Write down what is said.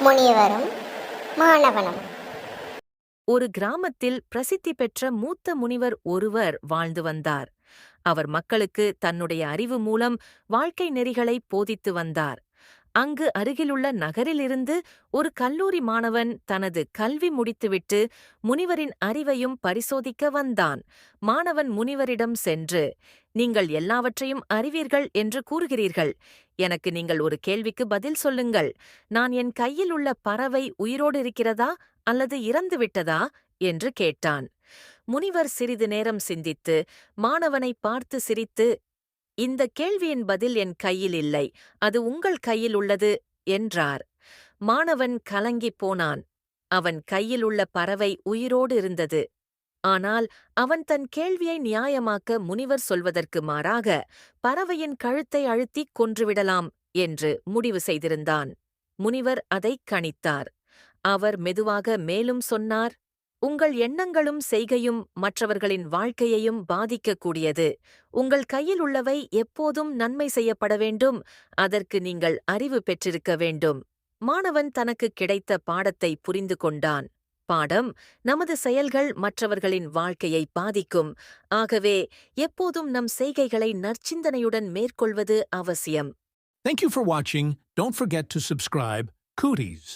முனிவரும் மாணவனும். ஒரு கிராமத்தில் பிரசித்தி பெற்ற மூத்த முனிவர் ஒருவர் வாழ்ந்து வந்தார். அவர் மக்களுக்கு தன்னுடைய அறிவு மூலம் வாழ்க்கை நெறிகளை போதித்து வந்தார். அங்கு அருகிலுள்ள நகரிலிருந்து ஒரு கல்லூரி மாணவன் தனது கல்வி முடித்துவிட்டு முனிவரின் அறிவையும் பரிசோதிக்க வந்தான். மாணவன் முனிவரிடம் சென்று நீங்கள் எல்லாவற்றையும் அறிவீர்கள் என்று கூறுகிறீர்கள். எனக்கு நீங்கள் ஒரு கேள்விக்கு பதில் சொல்லுங்கள். நான் என் கையில் உள்ள பறவை உயிரோடு இருக்கிறதா அல்லது இறந்துவிட்டதா என்று கேட்டான். முனிவர் சிறிது நேரம் சிந்தித்து மாணவனை பார்த்து சிரித்து இந்த கேள்வியின் பதில் என் கையில் இல்லை. அது உங்கள் கையில் உள்ளது என்றார். மாணவன் கலங்கிப் போனான். அவன் கையில் உள்ள பறவை உயிரோடு இருந்தது. ஆனால் அவன் தன் கேள்வியை நியாயமாக்க முனிவர் சொல்வதற்கு மாறாக பறவையின் கழுத்தை அழுத்திக் கொன்றுவிடலாம் என்று முடிவு செய்திருந்தான். முனிவர் அதைக் கணித்தார். அவர் மெதுவாக மேலும் சொன்னார் உங்கள் எண்ணங்களும் செய்கையும் மற்றவர்களின் வாழ்க்கையையும் பாதிக்கக்கூடியது உங்கள் கையில் உள்ளவை எப்போதும் நன்மை செய்யப்பட வேண்டும் அதற்கு நீங்கள் அறிவு பெற்றிருக்க வேண்டும் மாணவன் தனக்கு கிடைத்த பாடத்தை புரிந்து கொண்டான் பாடம் நமது செயல்கள் மற்றவர்களின் வாழ்க்கையை பாதிக்கும் ஆகவே எப்போதும் நம் செய்கைகளை நற்சிந்தனையுடன் மேற்கொள்வது அவசியம் Thank you for watching. Don't forget to subscribe. Cooties.